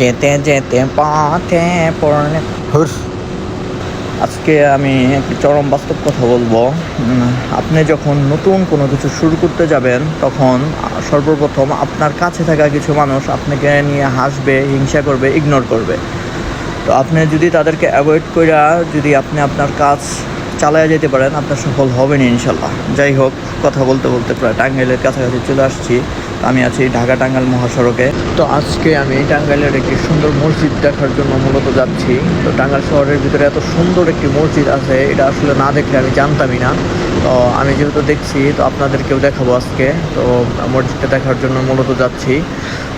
যেতে যেতে পথে পড়লে। হুস আজকে আমি একটি চরম বাস্তব কথা বলব। আপনি যখন নতুন কোনো কিছু শুরু করতে যাবেন, তখন সর্বপ্রথম আপনার কাছে থাকা কিছু মানুষ আপনাকে নিয়ে হাসবে, হিংসা করবে ইগনোর করবে। তো আপনি যদি তাদেরকে অ্যাভয়েড করে যদি আপনি আপনার কাজ চালায় যেতে পারেন, আপনার সফল হবেন ইনশাল্লাহ। যাই হোক, কথা বলতে বলতে প্রায় টাঙ্গাইলের কাছাকাছি চলে আসছি। আমি আছি ঢাকা টাঙ্গাইল মহাসড়কে। তো আজকে আমি টাঙ্গাইলের একটি সুন্দর মসজিদ দেখার জন্য মূলত যাচ্ছি। তো টাঙ্গাইল শহরের ভিতরে এত সুন্দর একটি মসজিদ আছে, এটা আসলে না দেখলে আমি জানতামই না। তো আমি যেহেতু দেখছি, তো আপনাদেরকেও দেখাবো আজকে। তো মসজিদটা দেখার জন্য মূলত যাচ্ছি।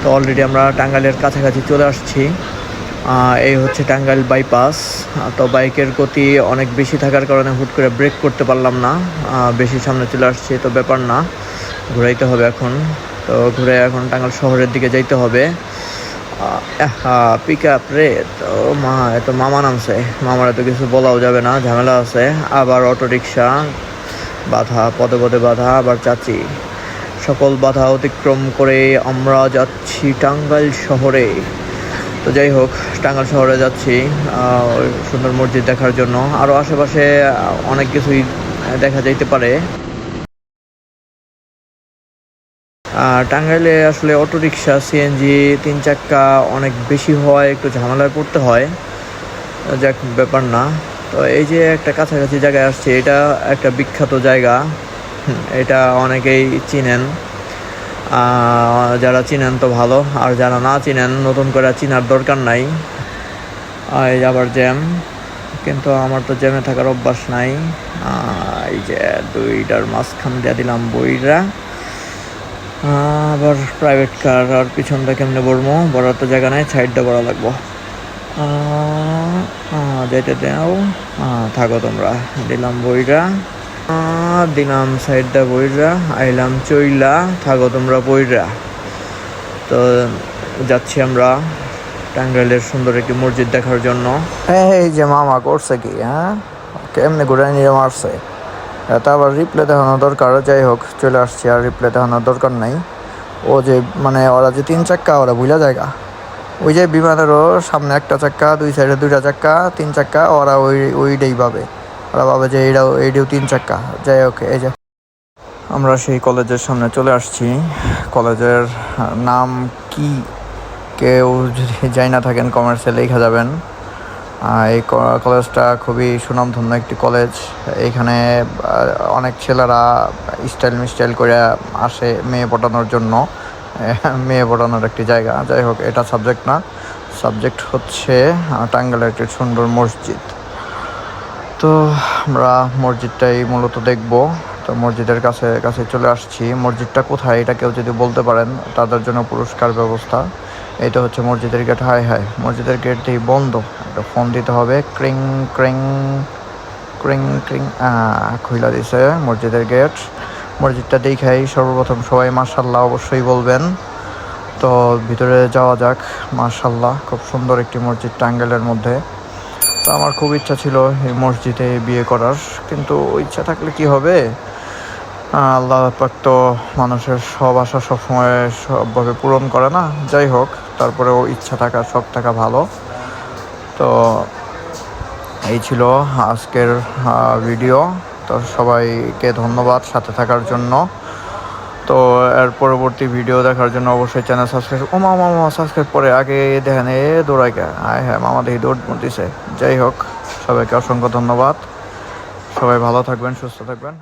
তো অলরেডি আমরা টাঙ্গাইলের কাছাকাছি চলে আসছি। এই হচ্ছে টাঙ্গাইল বাইপাস তো বাইকের গতি অনেক বেশি থাকার কারণে হুট করে ব্রেক করতে পারলাম না। বেশি সামনে চলে আসছে, তো ব্যাপার না। ঘুরাইতে হবে এখন। তো ঘুরে এখন টাঙ্গাল শহরের দিকে যাইতে হবে। পিক আপ রে, তো মা, এত মামা নামছে। মামার এত কিছু বলাও যাবে না, ঝামেলা আছে। আবার অটো রিক্সা বাধা পদে পদে বাধা, আবার চাচি। সকল বাধা অতিক্রম করে আমরা যাচ্ছি টাঙ্গাইল শহরে। তো যাই হোক, টাঙ্গাইল শহরে যাচ্ছি সুন্দর মসজিদ দেখার জন্য। আরও আশেপাশে অনেক কিছুই দেখা যাইতে পারে। টাঙ্গাইলে আসলে অটো রিক্সা সিএনজি তিন চাক্কা অনেক বেশি হয়, একটু ঝামেলায় পড়তে হয়। যাক, ব্যাপার না। তো এই যে একটা কাছাকাছি জায়গায় আসছে, এটা একটা বিখ্যাত জায়গা। এটা অনেকেই চিনেন। যারা চিনেন তো ভালো, আর যারা না চিনেন, নতুন করে চিনার দরকার নাই। এই আবার জ্যাম। কিন্তু আমার তো জ্যামে থাকার অভ্যাস নাই। এই যে দুইটার মাঝখান দিয়ে দিলাম বইরা। আবার প্রাইভেট কার আর পিছনটা কেমনে বলব বড়ার তো জায়গা নাই সাইডটা বড়া লাগবো। যেতে দাও। থাকো তোমরা। দিলাম বইরা দিলাম সাইডটা বইরা আইলাম চইলা। থাকো তোমরা বইরা তো যাচ্ছি আমরা টাঙ্গাইলের সুন্দর একটি মসজিদ দেখার জন্য। হ্যাঁ এই যে মামা করছে কি হ্যাঁ? কেমনে ঘুরে নিয়ে মারছে? এটা আবার রিপ্লে দেখানো দরকার, যাই হোক, চলে আসছি, আর রিপ্লে দেখানোর দরকার নাই। ও যে মানে ওরা যে তিন চাক্কা, ওরা বুঝা জায়গা। ওই যে বিমানেরও সামনে একটা চাক্কা, দুই সাইডে দুইটা চাক্কা, তিন চাক্কা, ওরা ওই, ওইটাই পাবে। ওরা ভাবে যে এইটাও এইটাও তিন চাক্কা। যাই হোক, এই যে আমরা সেই কলেজের সামনে চলে আসছি। কলেজের নাম কি? কেউ যদি যাই না থাকেন কমার্সে লেখা যাবেন। এই কলেজটা খুবই সুনামধন্য একটি কলেজ। এইখানে আহ, অনেক ছেলেরা স্টাইল মিস্টাইল করে আসে মেয়ে পটানোর জন্য। মেয়ে পটানোর একটি জায়গা। যাই হোক এটা সাবজেক্ট না। সাবজেক্ট হচ্ছে আহ, টাঙ্গাইলের একটি সুন্দর মসজিদ। তো আমরা মসজিদটাই মূলত দেখব। তো মসজিদের কাছে কাছে চলে আসছি। মসজিদটা কোথায় এটা কেউ যদি বলতে পারেন তাদের জন্য পুরস্কার ব্যবস্থা। এইটা হচ্ছে মসজিদের গেট হাই হাই মসজিদের গেট দিয়ে বন্ধ। একটা ফোন দিতে হবে, ক্রিং ক্রিং ক্রিং ক্রিং খুইলা দিছে মসজিদের গেট মসজিদটা দেখাই সর্বপ্রথম সবাই মার্শাল্লাহ অবশ্যই বলবেন। তো ভিতরে যাওয়া যাক মার্শাল্লাহ খুব সুন্দর একটি মসজিদ টাঙ্গেলের মধ্যে। তো আমার খুব ইচ্ছা ছিল এই মসজিদে বিয়ে করার, কিন্তু ইচ্ছা থাকলে কি হবে? আল্লাহ পাক তো মানুষের সব আশা সবসময় সবভাবে পূরণ করে না। যাই হোক তারপরেও ইচ্ছা থাকা সব থাকা ভালো। তো এই ছিল আজকের ভিডিও তো সবাইকে ধন্যবাদ সাথে থাকার জন্য। তো এর পরবর্তী ভিডিও দেখার জন্য অবশ্যই চ্যানেল সাবস্ক্রাইব ও মামা মামা সাবস্ক্রাইব করে আগে দেখেন, এ দৌড়াই কে আয় হ্যাঁ মামা দেখি দৌড় দিছে। যাই হোক, সবাইকে অসংখ্য ধন্যবাদ। সবাই ভালো থাকবেন, সুস্থ থাকবেন।